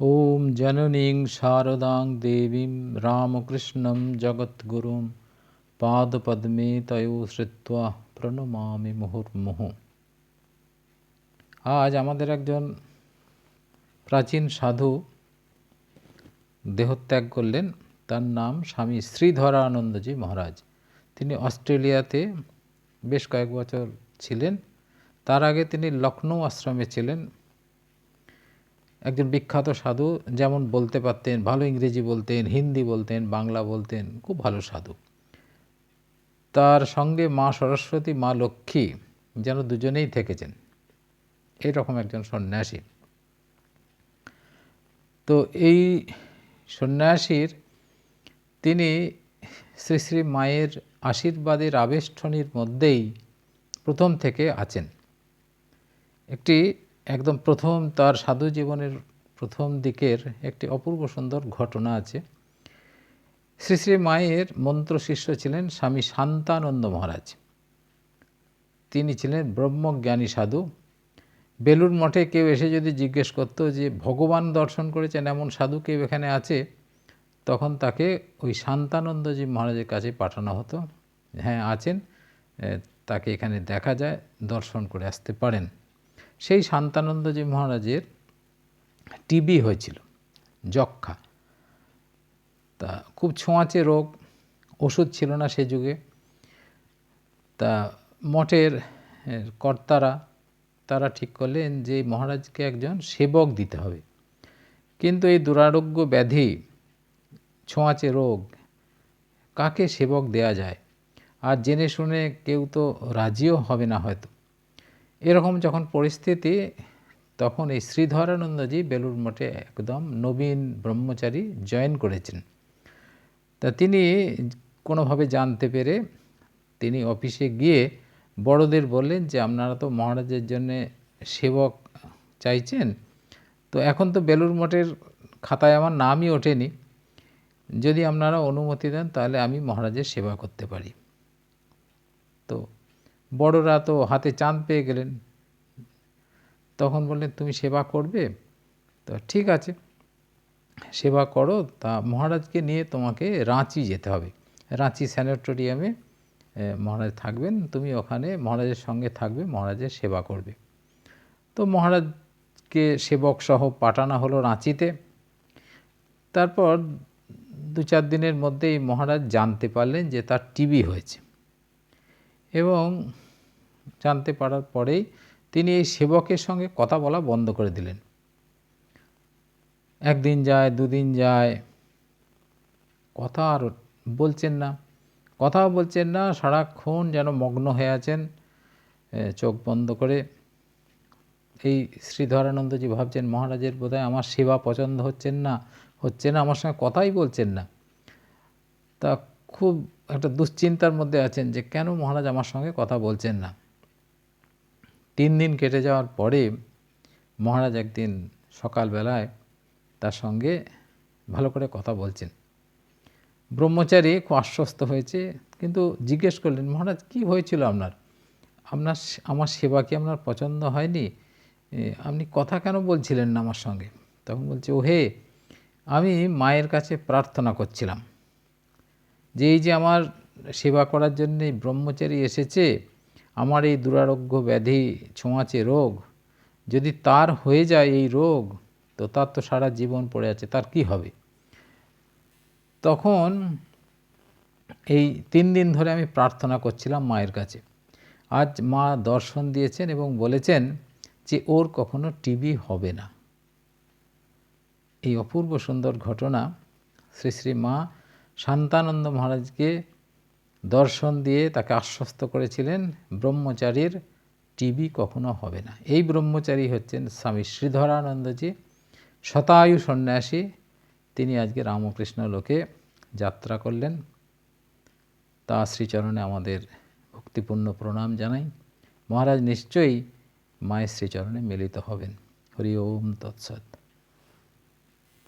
ॐ जननीं शारदां देवीं रामकृष्णं जगद्गुरुं পাদপদ্মে তয়ো শ্রিত্বা প্রণমামি মুহুর্মুহু আজ আমাদের একজন প্রাচীন সাধু দেহত্যাগ করলেন তার নাম স্বামী শ্রীধরানন্দজি মহারাজ তিনি অস্ট্রেলিয়াতে বেশ কয়েক বছর ছিলেন তার আগে তিনি লখনৌ আশ্রমে ছিলেন একজন বিখ্যাত সাধু যেমন বলতে পারতেন, ভালো ইংরেজি বলতেন, হিন্দি বলতেন, বাংলা বলতেন, খুব ভালো সাধু। তার সঙ্গে মা সরস্বতী, মা লক্ষ্মী যেন দুজনেই থেকেছেন। এরকম একজন সন্ন্যাসী। তো এই সন্ন্যাসীর তিনি শ্রী শ্রী মায়ের আশীর্বাদের আবেষ্টনীর মধ্যেই প্রথম থেকে আছেন। একটি একদম প্রথম তার সাধু জীবনের প্রথম দিকের একটি অপূর্ব সুন্দর ঘটনা আছে। শ্রী শ্রী মায়ের মন্ত্র শিষ্য ছিলেন স্বামী শান্তানন্দ মহারাজ। তিনি ছিলেন ব্রহ্মজ্ঞানী সাধু। বেলুর মঠে কেউ এসে যদি জিজ্ঞেস করতো যে, ভগবান দর্শন করেছেন এমন সাধু কেউ এখানে আছে? তখন তাকে ওই শান্তানন্দজি মহারাজের কাছে পাঠানো হতো। হ্যাঁ আছেন। তাকে এখানে দেখা যায়, দর্শন করে আসতে পারেন। সেই শান্তানন্দজি মহারাজের টিবি হয়েছিল, যক্ষা। তা খুব ছোঁয়াচে রোগ, ওষুধ ছিল না সে যুগে। তা মঠের কর্তারা, তারা ঠিক করলেন যে মহারাজকে একজন সেবক দিতে হবে। কিন্তু এই দুরারোগ্য ব্যাধি, ছোঁয়াচে রোগ, কাকে সেবক দেয়া যায়? আর জেনে শুনে কেউ তো রাজিও হবে না হয়তো। এরকম যখন পরিস্থিতি, তখন এই শ্রীধরানন্দজি বেলুর মঠে একদম নবীন ব্রহ্মচারী জয়েন করেছেন। তা তিনি কোনোভাবে জানতে পেরে তিনি অফিসে গিয়ে বড়দের বললেন যে, আপনারা তো মহারাজের জন্য সেবক চাইছেন। তো এখন তো বেলুর মঠের খাতায় আমার নামই ওঠেনি। যদি আপনারা অনুমতি দেন, তাহলে আমি মহারাজের সেবা করতে পারি। তো বড়রা তো হাতে চাঁদ পেয়ে গেলেন। তখন বললেন, তুমি সেবা করবে? তো ঠিক আছে, সেবা করো। তা মহারাজকে নিয়ে তোমাকে রাঁচি যেতে হবে। রাঁচি স্যানিটোরিয়ামে মহারাজ থাকবেন। তুমি ওখানে মহারাজের সঙ্গে থাকবে, মহারাজের সেবা করবে। তো মহারাজকে সেবক সহ পাঠানো হলো রাঁচিতে। তারপর দু চার দিনের মধ্যেই মহারাজ জানতে পারলেন যে তার টিবি হয়েছে। এবং জানতে পারার পরেই তিনি এই সেবকের সঙ্গে কথা বলা বন্ধ করে দিলেন। একদিন যায়, দুদিন যায়, কথা আর বলছেন না। কথাও বলছেন না, সারাক্ষণ যেন মগ্ন হয়ে আছেন চোখ বন্ধ করে। এই শ্রীধরানন্দজি ভাবছেন, মহারাজের বোধহয় আমার সেবা পছন্দ হচ্ছেন না হচ্ছে না, আমার সঙ্গে কথাই বলছেন না। তা খুব একটা দুশ্চিন্তার মধ্যে আছেন যে কেন মহারাজ আমার সঙ্গে কথা বলছেন না? তিন দিন কেটে যাওয়ার পরে মহারাজ একদিন সকালবেলায় তার সঙ্গে ভালো করে কথা বলছেন। ব্রহ্মচারী খুব আশ্বস্ত হয়েছে, কিন্তু জিজ্ঞেস করলেন, মহারাজ, কি হয়েছিল আপনার? আপনার আমার সেবা কি আপনার পছন্দ হয়নি? আপনি কথা কেন বলছিলেন না আমার সঙ্গে? তখন বলছে ও হে আমি মায়ের কাছে প্রার্থনা করছিলাম। যে এই যে আমার সেবা করার জন্যে ব্রহ্মচারী এসেছে, আমার এই দুরারোগ্য ব্যাধি ছোঁয়াচে রোগ, যদি তার হয়ে যায় এই রোগ, তো তার তো সারা জীবন পড়ে আছে, তার কি হবে? তখন এই তিন দিন ধরে আমি প্রার্থনা করছিলাম মায়ের কাছে। আজ মা দর্শন দিয়েছেন এবং বলেছেন যে ওর কখনো টিবি হবে না। এই অপূর্ব সুন্দর ঘটনা শ্রী শ্রী মা শান্তানন্দ মহারাজকে দর্শন দিয়ে তাকে আশ্বস্ত করেছিলেন, ব্রহ্মচারীর টিবি কখনো হবে না। এই ব্রহ্মচারী হচ্ছেন স্বামী শ্রীধরানন্দজি, শতায়ু সন্ন্যাসী। তিনি আজকে রামকৃষ্ণ লোকে যাত্রা করলেন। তা শ্রীচরণে আমাদের ভক্তিপূর্ণ প্রণাম জানাই। মহারাজ নিশ্চয়ই মায়ের শ্রীচরণে মিলিত হবেন। হরি ওম তৎসৎ।